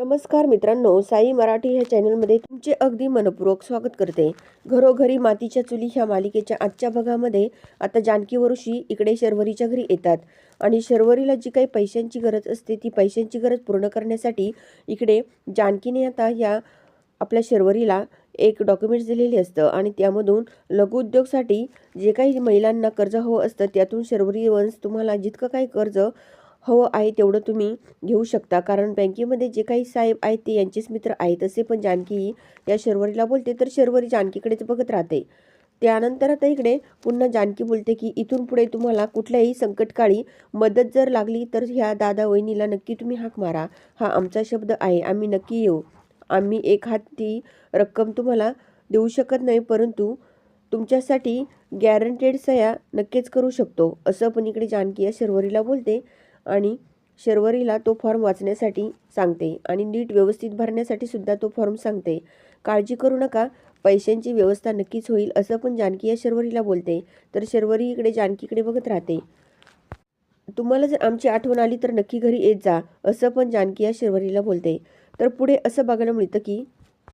नमस्कार मित्रांनो साई मराठी ह्या चॅनलमध्ये तुमचे अगदी मनपूर्वक स्वागत करते. घरोघरी मातीच्या चुली ह्या मालिकेच्या आजच्या भागामध्ये आता जानकी वरुषी इकडे शर्वरीच्या घरी येतात आणि शर्वरीला जी काही पैशांची गरज असते ती पैशांची गरज पूर्ण करण्यासाठी इकडे जानकीने आता ह्या आपल्या शर्वरीला एक डॉक्युमेंट्स दिलेले असतं आणि त्यामधून लघुउद्योगसाठी जे काही महिलांना कर्ज हवं असतं त्यातून शर्वरी वंश तुम्हाला जितकं काही कर्ज हवं आहे तेवढं तुम्ही घेऊ शकता. कारण बँकेमध्ये जे काही साहेब आहेत ते यांचेच मित्र आहेत असे पण जानकी या शर्वरीला बोलते. तर शर्वरी जानकीकडेच बघत राहते. त्यानंतर आता इकडे पुन्हा जानकी बोलते की इथून पुढे तुम्हाला कुठल्याही संकटकाळी मदत जर लागली तर ह्या दादा वहिनीला नक्की तुम्ही हाक मारा. हा आमचा शब्द आहे आम्ही नक्की येऊ. आम्ही एक हाती रक्कम तुम्हाला देऊ शकत नाही परंतु तुमच्यासाठी गॅरंटेड सह्या नक्कीच करू शकतो. असं पण इकडे जानकी या शर्वरीला बोलते. आणि शर्वरीला तो फॉर्म वाचण्यासाठी सांगते आणि नीट व्यवस्थित भरण्यासाठी सुद्धा तो फॉर्म सांगते. काळजी करू नका पैशांची व्यवस्था नक्कीच होईल असं पण जानकी या शर्वरीला बोलते. तर शर्वरी इकडे जानकीकडे बघत राहते. तुम्हाला जर आमची आठवण आली तर नक्की घरी येत जा असं पण जानकी या शर्वरीला बोलते. तर पुढे असं बघायला मिळतं की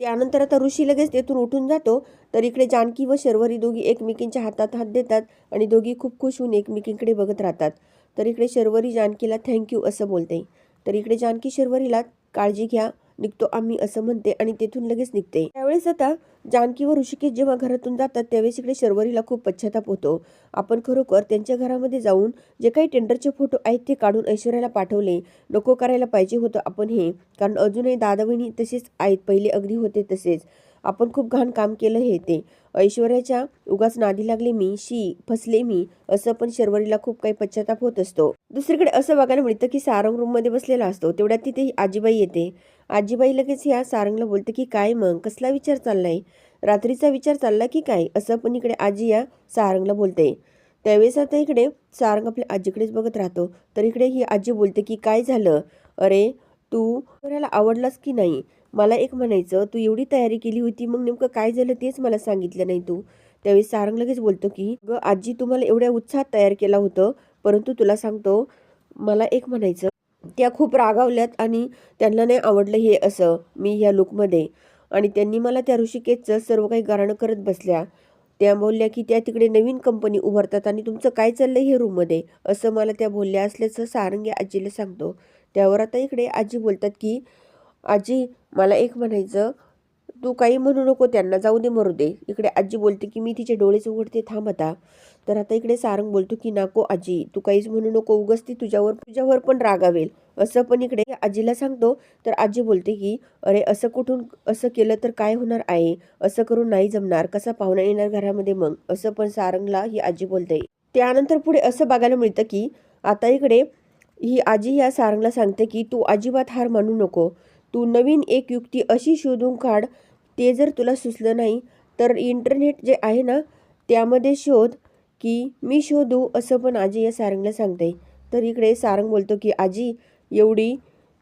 त्यानंतर आता ऋषी लगेच तेथून उठून जातो. तर इकडे जानकी व शर्वरी दोघी एकमेकींच्या हातात हात देतात आणि दोघी खूप खुश होऊन एकमेकींकडे बघत राहतात. तर इकडे शर्वरी जानकीला थँक्यू असं बोलते. तर इकडे जानकी शर्वरीला काळजी घ्या निघतो आम्ही असं म्हणते आणि तेथून लगेच निघते. त्यावेळेस आता जानकी व ऋषिकेश जेव्हा घरातून जातात त्यावेळेस इकडे शर्वरीला खूप पश्चाताप होतो. आपण खरोखर त्यांच्या घरामध्ये जाऊन जे काही टेंडरचे फोटो आहेत ते काढून ऐश्वर्याला पाठवले. नको करायला पाहिजे होतं आपण हे. कारण अजूनही दादा बहिणी तसेच आहेत पहिले अगदी होते तसेच. आपण खूप घाण काम केलं हे ते. ऐश्वर्याच्या उगाच नादी लागले मी शी फसले मी असं पण शर्वरीला खूप काही पश्चाताप होत असतो. दुसरीकडे असं बघायला मिळतं की सारंग रूममध्ये बसलेला असतो. तेवढ्यात तिथे ही आजीबाई येते. आजीबाई लगेच ह्या सारंगला बोलते की काय मग? कसला विचार चाललाय? रात्रीचा विचार चालला की काय? असं पण इकडे आजी या सारंगला बोलते. त्यावेळेस आता इकडे सारंग आपल्या आजीकडेच बघत राहतो. तर इकडे ही आजी बोलते की काय झालं? अरे तू आवडलास की नाही? मला एक म्हणायचं तू एवढी तयारी केली होती मग नेमकं काय झालं तेच मला सांगितलं नाही तू. त्यावेळी सारंग लगेच बोलतो की ग आजी तुम्हाला एवढ्या उत्साहात तयार केला होतं परंतु तुला सांगतो मला एक म्हणायचं त्या खूप रागावल्यात आणि त्यांना नाही आवडलं हे असं मी ह्या लुकमध्ये. आणि त्यांनी मला त्या ऋषिकेशचं सर्व काही गारणं करत बसल्या. त्या बोलल्या की त्या तिकडे नवीन कंपनी उभारतात आणि तुमचं काय चाललंय हे रूममध्ये? असं मला त्या बोलल्या असल्याचं सारंग या आजीला सांगतो. त्यावर आता इकडे आजी बोलतात की आजी मला एक म्हणायचं तू काही म्हणू नको त्यांना जाऊ दे मरू दे. इकडे आजी बोलते की मी तिचे डोळेच उघडते थांब आता. तर आता इकडे सारंग बोलतो की नको आजी तू काहीच म्हणू नको उगस ती तुझ्यावर तुझ्यावर पण रागावेल. असं पण इकडे आजीला सांगतो. तर आजी बोलते की अरे असं कुठून असं केलं तर काय होणार आहे? असं करून नाही जमणार कसा पाहुणा येणार घरामध्ये मग? असं पण सारंगला ही आजी बोलते. त्यानंतर पुढे असं बघायला मिळतं की आता इकडे ही आजी या सारंगला सांगते की तू अजिबात हार मानू नको. तू नवीन एक युक्ती अशी शोधून काढ ते जर तुला सुचलं नाही तर इंटरनेट जे आहे ना त्यामध्ये शोध की मी शोधू असं पण आजी या सारंगला सांगते. तर इकडे सारंग बोलतो की आजी एवढी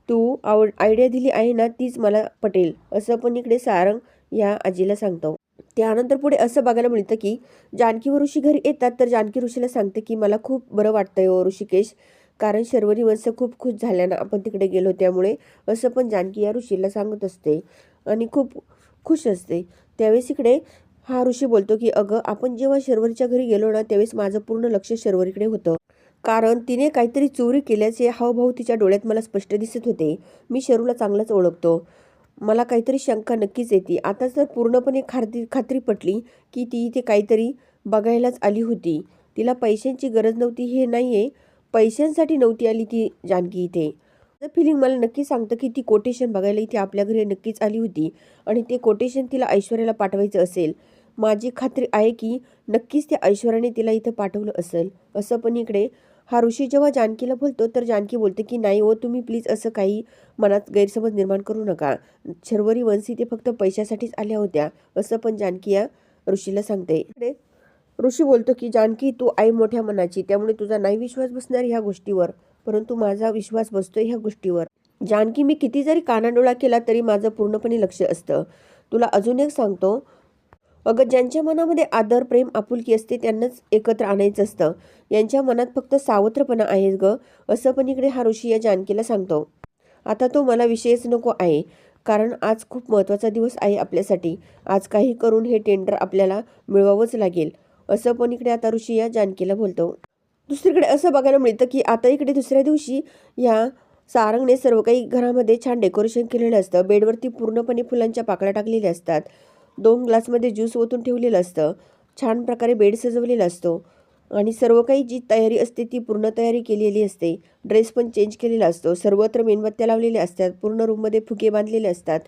तू आवड आयडिया दिली आहे ना तीच मला पटेल. असं पण इकडे सारंग या आजीला सांगतो. त्यानंतर पुढे असं बघायला मिळतं की जानकी व ऋषी घरी येतात तर जानकी ऋषीला सांगते की मला खूप बरं वाटतंय ओ ऋषिकेश कारण शर्वरी वंश खूप खुश झाल्यानं आपण तिकडे गेलो त्यामुळे असं पण जानकी या ऋषीला सांगत असते आणि खूप खुश असते. त्यावेळेस इकडे हा ऋषी बोलतो की अगं आपण जेव्हा शर्वरीच्या घरी गेलो ना त्यावेळेस माझं पूर्ण लक्ष शर्वरीकडे होतं. कारण तिने काहीतरी चोरी केल्याचे हावभाव तिच्या डोळ्यात मला स्पष्ट दिसत होते. मी शरूला चांगलंच ओळखतो. मला काहीतरी शंका नक्कीच येते. आता जर पूर्णपणे खात्री खात्री पटली की ती इथे काहीतरी बघायलाच आली होती. तिला पैशांची गरज नव्हती हे नाही आहे पैशांसाठी नव्हती आली ती जानकी इथे. फिलिंग मला नक्की सांगतं की ती कोटेशन बघायला इथे आपल्या घरी नक्कीच आली होती आणि ते कोटेशन तिला ऐश्वर्याला पाठवायचं असेल. माझी खात्री आहे की नक्कीच त्या ऐश्वर्याने तिला इथं पाठवलं असेल. असं पण इकडे हा ऋषी जेव्हा जानकीला बोलतो तर जानकी बोलते की नाही हो तुम्ही प्लीज असं काही मनात गैरसमज निर्माण करू नका. शर्वरी वंशी ते फक्त पैशासाठीच आल्या होत्या असं पण जानकी या ऋषीला सांगते. इकडे ऋषी बोलतो की जानकी तू आई मोठ्या मनाची त्यामुळे तुझा नाही विश्वास बसणार ह्या गोष्टीवर. परंतु माझा विश्वास बसतोय ह्या गोष्टीवर. जानकी मी किती जरी कानाडोळा केला तरी माझं पूर्णपणे लक्ष असतं. तुला अजून एक सांगतो. अगं ज्यांच्या मनामध्ये आदर प्रेम आपुलकी असते त्यांनाच एकत्र आणायचं असतं. यांच्या मनात फक्त सावत्रपणा आहे ग असं पण इकडे हा ऋषी या जानकीला सांगतो. आता तो मला विषयच नको आहे कारण आज खूप महत्त्वाचा दिवस आहे आपल्यासाठी. आज काही करून हे टेंडर आपल्याला मिळवावंच लागेल. असं पण इकडे आता ऋषी या जानकीला बोलतो. दुसरीकडे असं बघायला मिळतं की आता इकडे दुसऱ्या दिवशी या सारंगने सर्व काही घरामध्ये छान डेकोरेशन केलेलं असतं. बेडवरती पूर्णपणे फुलांच्या पाकळ्या टाकलेल्या असतात. दोन ग्लासमध्ये ज्यूस ओतून ठेवलेलं असतं. छान प्रकारे बेड सजवलेला असतो. आणि सर्व काही जी तयारी असते ती पूर्ण तयारी केलेली असते. ड्रेस पण चेंज केलेला असतो. सर्वत्र मेणबत्त्या लावलेल्या असतात. पूर्ण रूममध्ये फुगे बांधलेले असतात.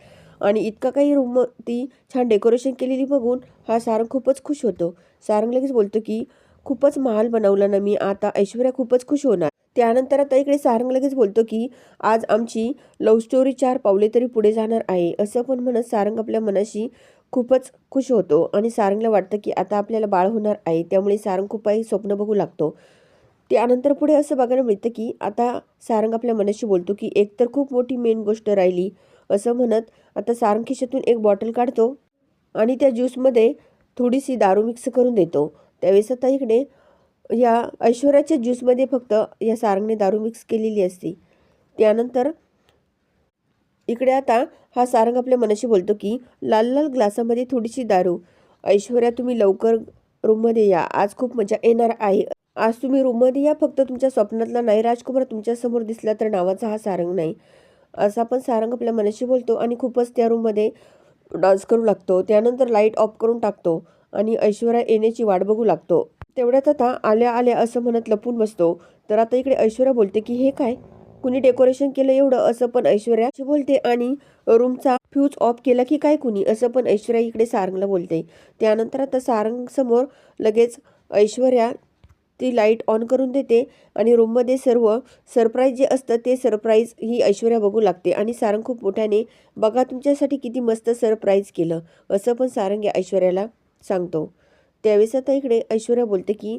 आणि इतका काही रूम ती छान डेकोरेशन केलेली बघून हा सारंग खूपच खुश होतो. सारंग लगेच बोलतो की खूपच महाल बनवला ना मी आता ऐश्वर्या खूपच खुश होणार. त्यानंतर आता इकडे सारंग लगेच बोलतो की आज आमची लव्ह स्टोरी चार पावले तरी पुढे जाणार आहे. असं पण म्हणत सारंग आपल्या मनाशी खूपच खुश होतो आणि सारंगला वाटतं की आता आपल्याला बाळ होणार आहे. त्यामुळे सारंग खूप काही स्वप्न बघू लागतो. त्यानंतर पुढे असं बघायला मिळतं की आता सारंग आपल्या मनाशी बोलतो की एक तर खूप मोठी मेन गोष्ट राहिली असं म्हणत आता सारंखिशातून एक बॉटल काढतो आणि त्या ज्यूसमध्ये थोडीशी दारू मिक्स करून देतो. त्यावेळेस आता इकडे या ऐश्वर्याच्या ज्यूसमध्ये फक्त या सारंगने दारू मिक्स केलेली असते. त्यानंतर इकडे आता हा सारंग आपल्या मनाशी बोलतो की लाल लाल ग्लासामध्ये थोडीशी दारू. ऐश्वर्या तुम्ही लवकर रूममध्ये या. आज खूप मजा येणार आहे. आज तुम्ही रूममध्ये या. फक्त तुमच्या स्वप्नातला नाही. राजकुमार तुमच्यासमोर दिसला तर नावाचा हा सारंग नाही. असं पण सारंग आपल्या मनाशी बोलतो आणि खूपच त्या रूममध्ये डान्स करू लागतो. त्यानंतर लाइट ऑफ करून टाकतो आणि ऐश्वर्या येण्याची वाट बघू लागतो. तेवढ्यात आता आल्या आल्या असं म्हणत लपून बसतो. तर आता इकडे ऐश्वर्या बोलते की हे काय? कुणी डेकोरेशन केलं एवढं? असं पण ऐश्वर्या बोलते आणि रूमचा फ्यूज ऑफ केला की काय कुणी? असं पण ऐश्वर्या इकडे सारंगला बोलते. त्यानंतर आता सारंग समोर लगेच ऐश्वर्या ती लाइट ऑन करून देते आणि रूममध्ये सर्व सरप्राईज जे असतं ते सरप्राईज ही ऐश्वर्या बघू लागते. आणि सारंग खूप मोठ्याने बघा तुमच्यासाठी किती मस्त सरप्राईज केलं. असं पण सारंग या ऐश्वर्याला सांगतो. त्यावेळेस आता इकडे ऐश्वर्या बोलते की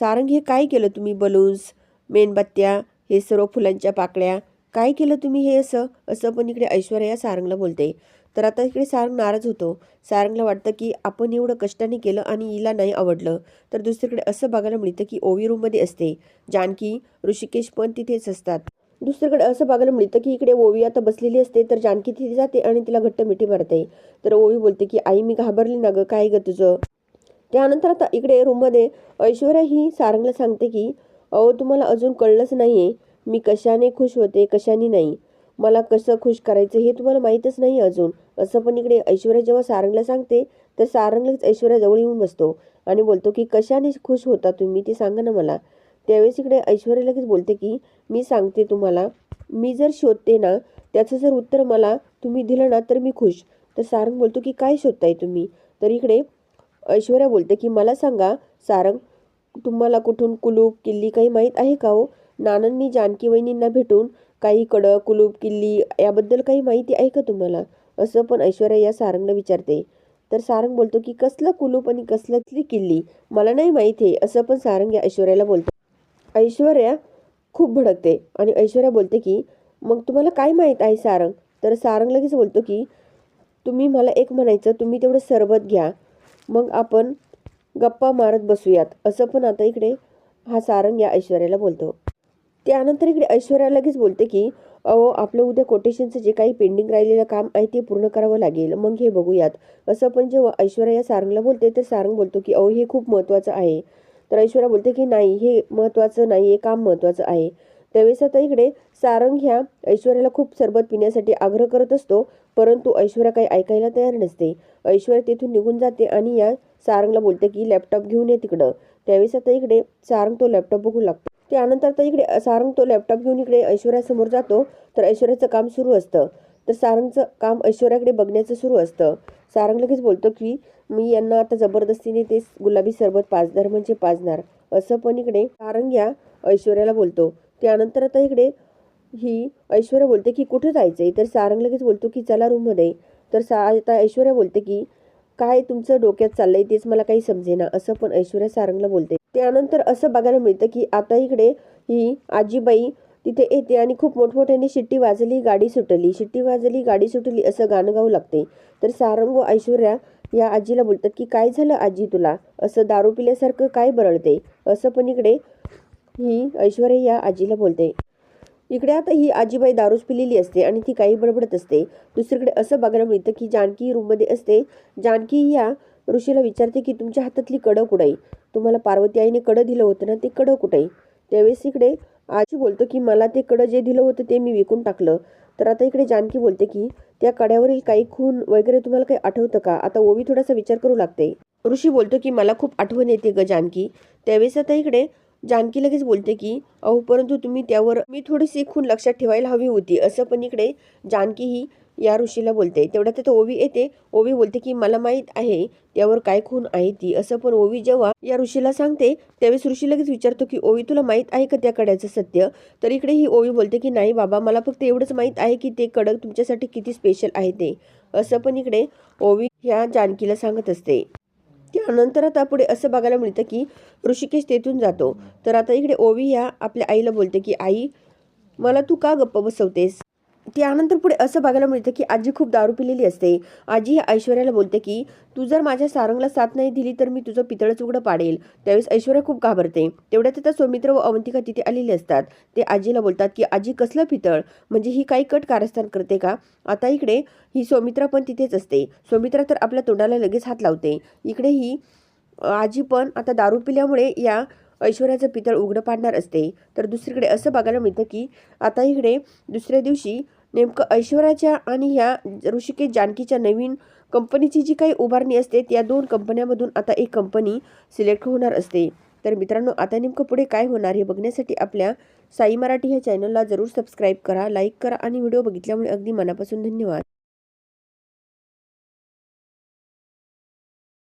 सारंग हे काय केलं तुम्ही बलून्स मेणबत्त्या हे सर्व फुलांच्या पाकळ्या? काय केलं तुम्ही हे असं? असं पण इकडे ऐश्वर्या सारंगला बोलते. तर आता इकडे सारंग नाराज होतो. सारंगला वाटतं की आपण एवढं कष्टाने केलं आणि हिला नाही आवडलं. तर दुसरीकडे असं बघायला मिळतं की ओवी रूममध्ये असते. जानकी ऋषिकेश पण तिथेच असतात. दुसरीकडे असं बघायला मिळतं की इकडे ओवी आता बसलेली असते तर जानकी तिथे जाते आणि तिला घट्ट मिठी मारते. तर ओवी बोलते की आई मी घाबरली ना गं काय ग तुझं? त्यानंतर आता इकडे रूममध्ये ऐश्वर्या ही सारंगला सांगते की अहो तुम्हाला अजून कळलंच नाही आहे मी कशाने खुश होते कशाने नाही. मला कसं खुश करायचं हे तुम्हाला माहीतच नाही अजून. असं पण इकडे ऐश्वर्या जेव्हा सारंगला सांगते तर सारंगलाच ऐश्वर्याजवळ ऐश्वर्या जवळ येऊन बसतो आणि बोलतो की कशाने खुश होता तुम्ही? ते सांगा ना मला. त्यावेळेस इकडे ऐश्वर्या लगेच बोलते की मी सांगते तुम्हाला मी जर शोधते ना त्याचं जर उत्तर मला तुम्ही दिलं ना तर मी खुश. तर सारंग बोलतो की काय शोधताय तुम्ही? तर इकडे ऐश्वर्या बोलते की मला सांगा सारंग तुम्हाला कुठून कुलूप किल्ली काही माहीत आहे का हो? नानांनी जानकी वहिनींना भेटून काही कडं कुलूप किल्ली याबद्दल काही माहिती आहे का तुम्हाला? असं पण ऐश्वर्या या सारंगला विचारते. तर सारंग बोलतो की कसलं कुलूप आणि कसलं किल्ली? मला नाही माहीत आहे असं पण सारंग या ऐश्वर्याला बोलतो. ऐश्वर्या खूप भडकते आणि ऐश्वर्या बोलते की मग तुम्हाला काय माहीत आहे सारंग? तर सारंग लगेच बोलतो की तुम्ही मला एक म्हणायचं तुम्ही तेवढं सरबत घ्या. मग आपण गप्पा मारत बसूयात. असं पण आता इकडे हा सारंग या ऐश्वर्याला बोलतो. त्यानंतर इकडे ऐश्वर्या लगेच बोलते की अहो आपलं उद्या कोटेशनचं जे काही पेंडिंग राहिलेलं काम आहे ते पूर्ण करावं लागेल. मग हे बघूयात. असं पण जेव्हा ऐश्वर्या या सारंगला बोलते तर सारंग बोलतो की अहो हे खूप महत्त्वाचं आहे. तर ऐश्वर्या बोलते की नाही हे महत्त्वाचं नाही हे काम महत्त्वाचं आहे. त्यावेळेस आता इकडे सारंग ह्या ऐश्वर्याला खूप सरबत पिण्यासाठी आग्रह करत असतो परंतु ऐश्वर्या काही ऐकायला तयार नसते. ऐश्वर्या तिथून निघून जाते आणि या सारंगला बोलते की लॅपटॉप घेऊन ये तिकडं. त्यावेळेस आता इकडे सारंग तो लॅपटॉप बघू लागतो. त्यानंतर आता इकडे सारंग तो लॅपटॉप घेऊन इकडे ऐश्वर्यासमोर जातो. तर ऐश्वर्याचं काम सुरू असतं. तर सारंगचं काम ऐश्वर्याकडे बघण्याचं सुरू असतं. सारंग लगेच बोलतो की मी यांना आता जबरदस्तीने ते गुलाबी सरबत पाजणार म्हणजे पाजणार. असं पण इकडे सारंग या ऐश्वर्याला बोलतो. त्यानंतर आता इकडे ही ऐश्वर्या बोलते की कुठं जायचं आहे तर सारंग लगेच बोलतो की चला रूममध्ये. तर सा आता ऐश्वर्या बोलते की काय तुमचं डोक्यात चाललंय तेच मला काही समजेना. असं पण ऐश्वर्या सारंगला बोलते. त्यानंतर असं बघायला मिळतं की आता इकडे ही आजीबाई तिथे येते आणि खूप मोठमोठ्याने शिट्टी वाजली गाडी सुटली. शिट्टी वाजली गाडी सुटली असं गाणं गाऊ लागते. तर सारंग व ऐश्वर्या या आजीला बोलतात की काय झालं आजी तुला? असं दारू पिल्यासारखं काय बरळते? असं पण इकडे ही ऐश्वर्या या आजीला बोलते. इकडे आता ही आजीबाई दारूच पिलेली असते आणि ती काही बडबडत असते. दुसरीकडे असं बघायला मिळतं की जानकी रूममध्ये असते. जानकी या ऋषीला विचारते की तुमच्या हातातली कडं कुडाई तुम्हाला पार्वती आईने कडं दिलं होतं ना ते कडं कुठे? त्यावेळेस इकडे आजी बोलतो की मला ते कडं जे दिलं होतं ते मी विकून टाकलं. तर आता इकडे जानकी बोलते की त्या कड्यावरील काही खून वगैरे तुम्हाला काही आठवतं का? आता ओवी थोडासा विचार करू लागते. ऋषी बोलतो की मला खूप आठवण येते ग जानकी. त्यावेळेस आता इकडे जानकी लगेच बोलते की अहो परंतु तुम्ही त्यावर मी थोडीशी खून लक्षात ठेवायला हवी होती. असं पण इकडे जानकी ही या ऋषीला बोलते. तेवढ्यात ते ओवी येते. ओवी बोलते की मला माहीत आहे त्यावर काय खून आहे ती. असं पण ओवी जेव्हा या ऋषीला सांगते त्यावेळेस ऋषी लगेच विचारतो की ओवी तुला माहीत आहे का त्या कड्याचं सत्य? तर इकडे ही ओवी बोलते की नाही बाबा मला फक्त एवढंच माहीत आहे की ते कडक तुमच्यासाठी किती स्पेशल आहे ते. असं पण इकडे ओवी ह्या जानकीला सांगत असते. त्यानंतर आता पुढे असं बघायला मिळतं की ऋषिकेश तेथून जातो. तर आता इकडे ओवी ह्या आपल्या आईला बोलते की आई मला तू का गप्प बसवतेस? त्यानंतर पुढे असं बघायला मिळतं की आजी खूप दारू पिलेली असते. आजी ऐश्वर्याला बोलते की तू जर माझ्या सारंगला साथ नाही दिली तर मी तुझं पितळच उघडं पाडेल त्यावेळेस ऐश्वर्या खूप घाबरते. तेवढ्यात आता सौमित्र व अवंतिका तिथे आलेले असतात. ते आजीला बोलतात की आजी कसलं पितळ? म्हणजे ही काही कट कारस्थान करते का? आता इकडे ही सौमित्रा पण तिथेच असते सौमित्रा तर आपल्या तोंडाला लगेच हात लावते. इकडे ही आजी पण आता दारू पिल्यामुळे या ऐश्वर्याचं पितळ उघडं पाडणार असते. तर दुसरीकडे असं बघायला मिळतं की आता इकडे दुसऱ्या दिवशी नेमकं ऐश्वर्याच्या आणि ह्या ऋषिकेश जानकीच्या नवीन कंपनीची जी काही उभारणी असते त्या दोन कंपन्यामधून आता एक कंपनी सिलेक्ट होणार असते. तर मित्रांनो आता नेमकं पुढे काय होणार हे बघण्यासाठी आपल्या साई मराठी ह्या चॅनलला जरूर सबस्क्राईब करा लाईक करा आणि व्हिडिओ बघितल्यामुळे अगदी मनापासून धन्यवाद.